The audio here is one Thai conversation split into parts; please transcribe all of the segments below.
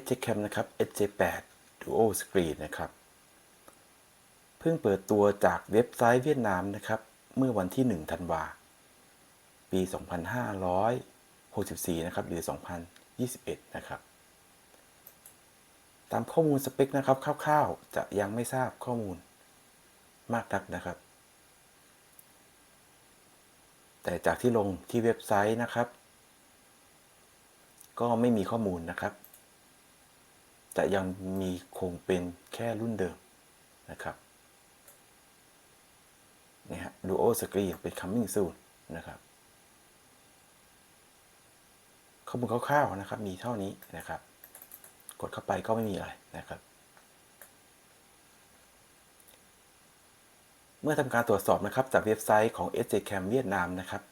SJ Cam นะครับ SJ8 Duo Screen นะครับ เพิ่งเปิดตัวจากเว็บไซต์เวียดนามนะครับ เมื่อวันที่1ธันวาปี 2564 นะครับ หรือ 2021 นะครับ ตามข้อมูลสเปคนะครับคร่าวๆ จะยังไม่ทราบข้อมูลมากนักนะครับ แต่จากที่ลงที่เว็บไซต์นะครับ ก็ไม่มีข้อมูลนะครับ จะยังมีคงเป็นแค่รุ่นเดิมนะครับนี่ฮะ Duo Screen เป็น coming soon นะครับข้อมูลคร่าวๆนะครับ มีเท่านี้นะครับ กดเข้าไปก็ไม่มีอะไรนะครับ เมื่อทำการตรวจสอบนะครับ จากเว็บไซต์ของ SJ Cam เวียดนามนะครับ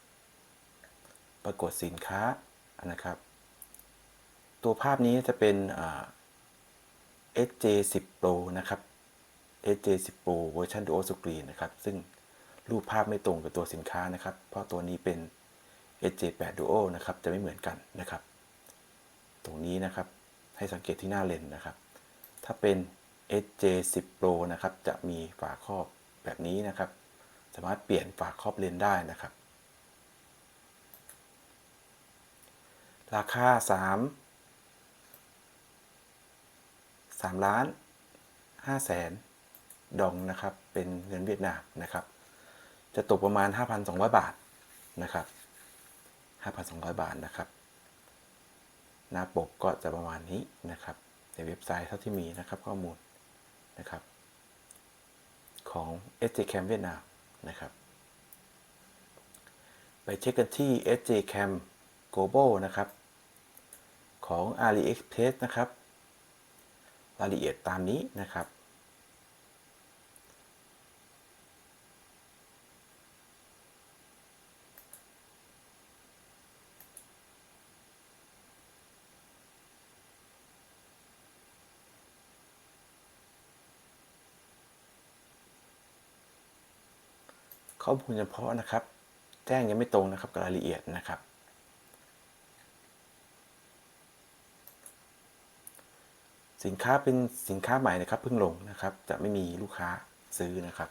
ปรากฏสินค้านะครับ ตัวภาพนี้จะเป็นอ่า SJ10 Pro นะครับ SJ10 Pro เวอร์ชัน Dual Screen นะครับ ซึ่งรูปภาพไม่ตรงกับตัวสินค้านะครับ เพราะตัวนี้เป็น SJ8 Duo นะครับ จะไม่เหมือนกันนะครับ ตรงนี้นะครับ ให้สังเกตที่หน้าเลนนะครับ ถ้าเป็น SJ10 Pro นะครับ จะมีฝาครอบแบบนี้นะครับ สามารถเปลี่ยนฝาครอบเลนได้นะครับ ราคา 3 3 ล้าน5แสนดองนะครับ เป็นเงินเวียดนามนะครับ จะตกประมาณ 5,200 บาทนะครับ 5,200 บาทนะครับ หน้าปกก็จะประมาณนี้นะครับ ในเว็บไซต์เท่าที่มีนะครับข้อมูลนะครับ ของ SJ Cam เวียดนามนะครับ ไปเช็คกันที่ SJ Cam Global นะครับ ของ AliExpress นะครับ รายละเอียดตามนี้นะครับ ข้อมูลเฉพาะนะครับ แจ้งยังไม่ตรงนะครับกับรายละเอียดนะครับ สินค้าเป็นสินค้าใหม่นะครับเพิ่งลงนะครับ จะไม่มีลูกค้าซื้อนะครับ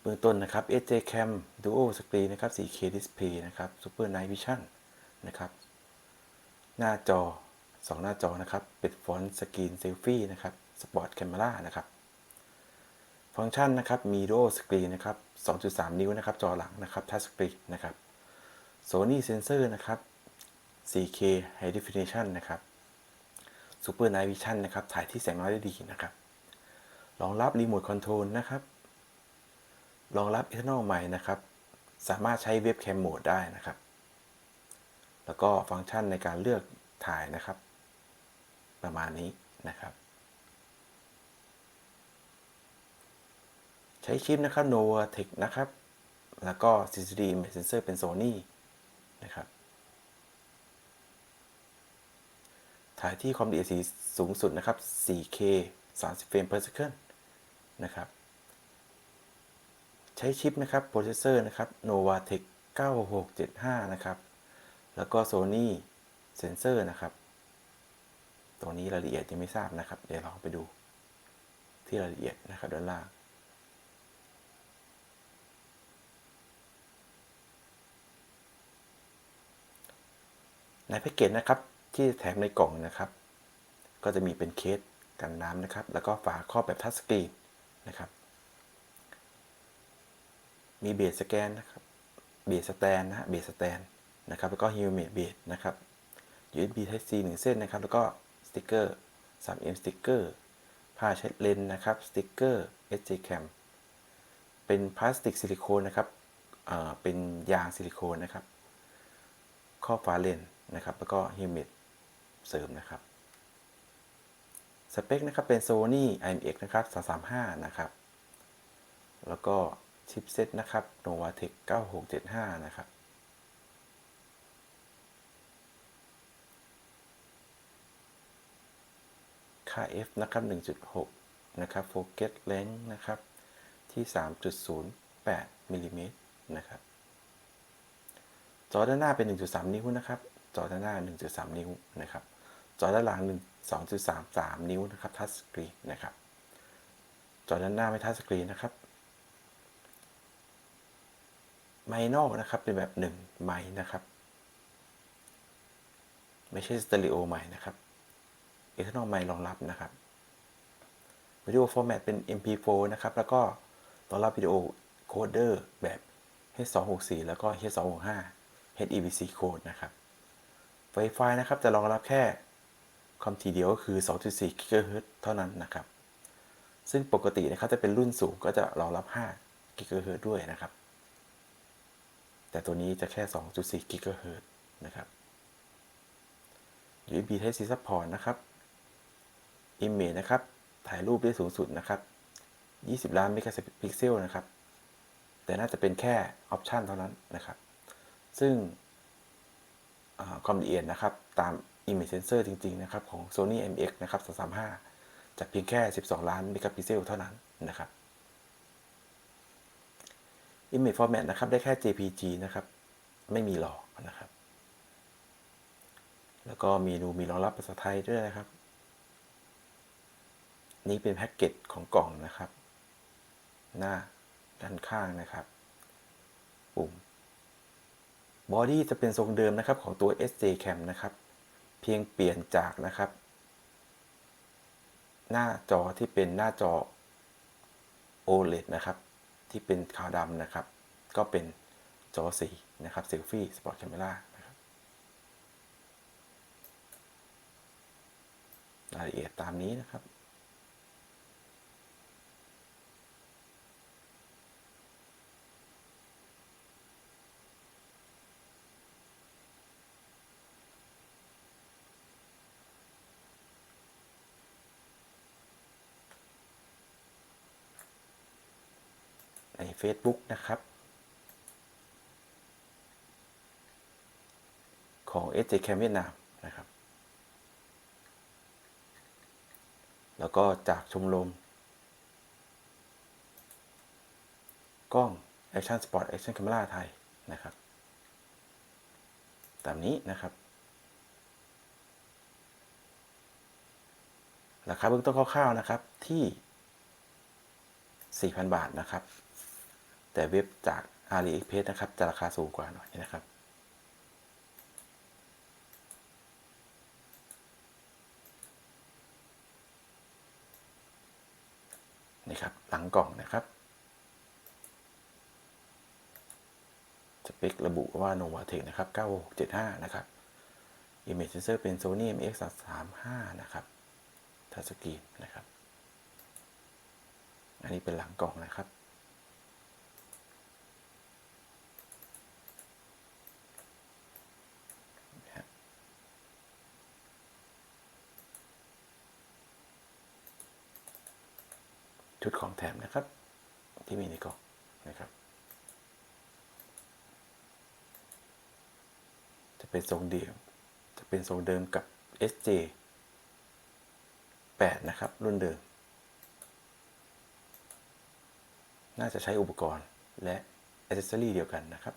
เบื้องต้นนะครับ SJ Cam Duo Screen นะครับ 4K Display นะครับ Super Night Vision นะครับ หน้าจอ 2 หน้าจอนะครับ เป็นฟอนต์สกรีนเซลฟี่นะครับ Sport Camera นะครับฟังก์ชันนะครับมี Duo Screen นะครับ 2.3 นิ้วนะครับ จอหลังนะครับ Touch Screen นะครับ Sony Sensor นะครับ 4K High Definition นะครับ Super Night Vision นะครับ ถ่ายที่แสงน้อยได้ดีนะครับ รองรับ Remote Control นะครับ รองรับ Eternal Mic นะครับ สามารถใช้เว็บแคมโหมดได้นะครับ แล้วก็ฟังก์ชันในการเลือกถ่ายนะครับ ประมาณนี้นะครับ ใช้ชิปนะครับ Nova Tech นะครับ แล้วก็ CCD Image Sensor เป็น Sony นะครับ ถ่ายที่ความละเอียดสีสูงสุดนะครับ 4K 30 เฟรม per second นะครับ ใช้ชิปนะครับ โปรเซสเซอร์นะครับ Nova Tech 9675 นะครับ แล้วก็ Sony Sensor นะครับตัวนี้รายละเอียดยังไม่ทราบนะครับ เดี๋ยวลองไปดูที่รายละเอียดนะครับด้านล่างในแพ็กเกจนะครับ ที่แถมในกล่องนะครับ ก็จะมีเป็นเคสกันน้ำนะครับ แล้วก็ฝาครอบแบบทัชสกรีนนะครับ มีเบสสแกนนะครับ เบสสแตนนะเบสสแตนนะครับ แล้วก็ฮิวเมดเบสนะครับ USB Type C 1 เส้นนะครับ แล้วก็สติกเกอร์ 3M สติกเกอร์ผ้าเช็ดเลนนะครับ สติกเกอร์ SJ Cam เป็นพลาสติกซิลิโคนนะครับเเป็นยางซิลิโคนนะครับ ข้อฝาเลนนะครับ แล้วก็ฮิวเมด เสริมนะครับสเปคนะครับเป็น Sony IMX นะครับ335 นะครับ แล้วก็ชิปเซ็ตนะครับ Novatec 9675 นะครับ ค่า f นะครับ 1.6 นะครับ focus length นะครับ ที่ 3.08มิลลิเมตรนะครับ จอด้านหน้าเป็น 1.3 นิ้วนะครับ จอด้านหน้า 1.3 นิ้วนะครับ จอด้านหลัง1 2.33 นิ้วนะครับทัชสกรีนนะครับจอด้านหน้าไม่ทัชสกรีนนะครับไมค์นอกนะครับเป็นแบบหนึ่งไมค์นะครับ ไม่ใช่สเตอริโอไมค์นะครับเอ็กซ์นอลไมค์รองรับนะครับวิดีโอฟอร์แมตเป็น MP4 นะครับ แล้วก็รองรับวิดีโอโคเดอร์แบบ H264 แล้วก็ H265 HEVC code นะครับ Wi-Fi นะครับจะรองรับแค่ ความถี่เดียวก็คือ 2.4 GHz เท่านั้นนะครับ ซึ่งปกตินะครับจะเป็นรุ่นสูงก็จะรองรับ 5 GHz ด้วยนะครับ แต่ตัวนี้จะแค่ 2.4 GHz นะครับ USB Type C support นะครับ Image นะครับ ถ่ายรูปได้สูงสุดนะครับ 20 ล้านเมกะพิกเซลนะครับ แต่น่าจะเป็นแค่ออปชันเท่านั้นนะครับ ซึ่งความละเอียดนะครับตาม Image Sensor จริง ๆ นะครับ ของ Sony MX นะครับ335จะเพียงแค่ 12 ล้านเมกะพิกเซลเท่านั้นนะครับ Image Format นะครับ ได้แค่ JPG นะครับ ไม่มีหลอกนะครับ แล้วก็มีดูมีรองรับภาษาไทยด้วยนะครับ นี่เป็นแพ็กเกจของกล่องนะครับ หน้าด้านข้างนะครับปุ่มบอดี้จะเป็นทรงเดิมนะครับของตัว SJ Cam นะครับ เพียงเปลี่ยนจากนะครับ หน้าจอที่เป็นหน้าจอ OLED นะครับ ที่เป็นขาวดำนะครับ ก็เป็นจอสีนะครับเซลฟี่สปอร์ตแคม e รนะครับรายละเอียดตามนี้นะครับ ใน Facebook นะครับ ของ SJ Cam เวียดนามนะครับ แล้วก็จากชมรมกล้อง Action Sport Action Camera ไทยนะครับ ตามนี้นะครับ ราคาเบื้องต้นคร่าวๆนะครับที่ 4,000 บาทนะครับ แต่เว็บจาก AliExpress นะครับ จะราคาสูงกว่าหน่อยนะครับนี่ครับหลังกล่องนะครับสเปคระบุว่า Novatec นะครับ 9675 นะครับ Image Sensor เป็น Sony MX 335 นะครับทัชสกรีนนะครับ อันนี้เป็นหลังกล่องนะครับ ชุดของแถมนะครับ ที่มีในกล่องนะครับ จะเป็นทรงเดียว จะเป็นทรงเดิมกับ SJ 8 นะครับ รุ่นเดิม น่าจะใช้อุปกรณ์และอ c เซ s ซอรีเดียวกันนะครับ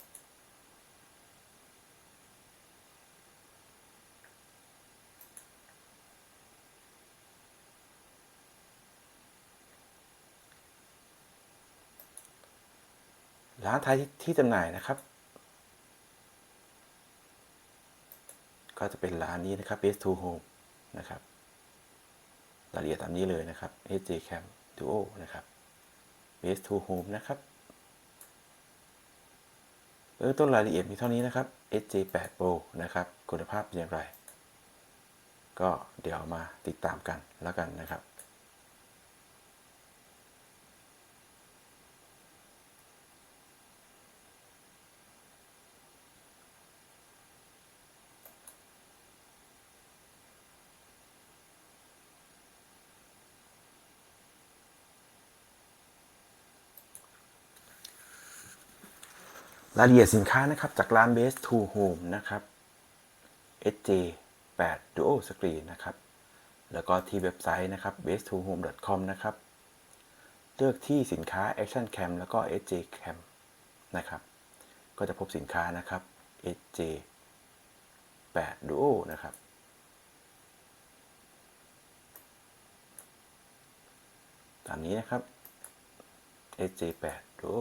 ร้านไทยที่จำหน่ายนะครับ ก็จะเป็นร้านนี้นะครับ Best to Home นะครับรายละเอียดตามนี้เลยนะครับ SJ Cam Duo นะครับ Base to Home นะครับเริ่มต้นรายละเอียดมีเท่านี้นะครับ SJ8 Pro นะครับ คุณภาพเป็นอย่างไร ก็เดี๋ยวมาติดตามกันแล้วกันนะครับ รายละเอียดสินค้านะครับ จากร้าน Base to Home นะครับ SJ 8 Duo Screen นะครับ แล้วก็ที่เว็บไซต์นะครับ base to home com นะครับ เลือกที่สินค้า Action Cam แล้วก็ SJ Cam นะครับ ก็จะพบสินค้านะครับ SJ 8 Duo นะครับตามนี้นะครับ SJ8 Duo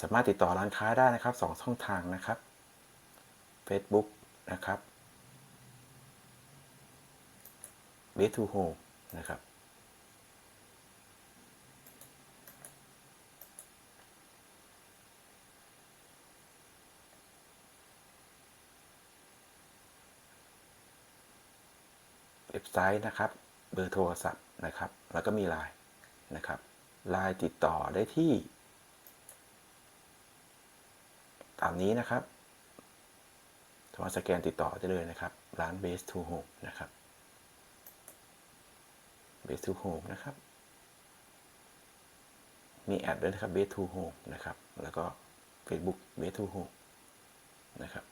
สามารถติดต่อร้านค้าได้นะครับสองช่องทางนะครับ Facebook นะครับ b a s to Home นะครับ เว็บไซต์นะครับ เบอร์โทรศัพท์นะครับ แล้วก็มีไลน์นะครับไลน์ติดต่อได้ที่ ตามนี้นะครับสามารถสแกนติดต่อได้เลยนะครับ ร้าน Base to Home นะครับ Base to Home นะครับ มีแอดด้วยนะครับ Base to Home นะครับ แล้วก็ Facebook Base to Home นะครับ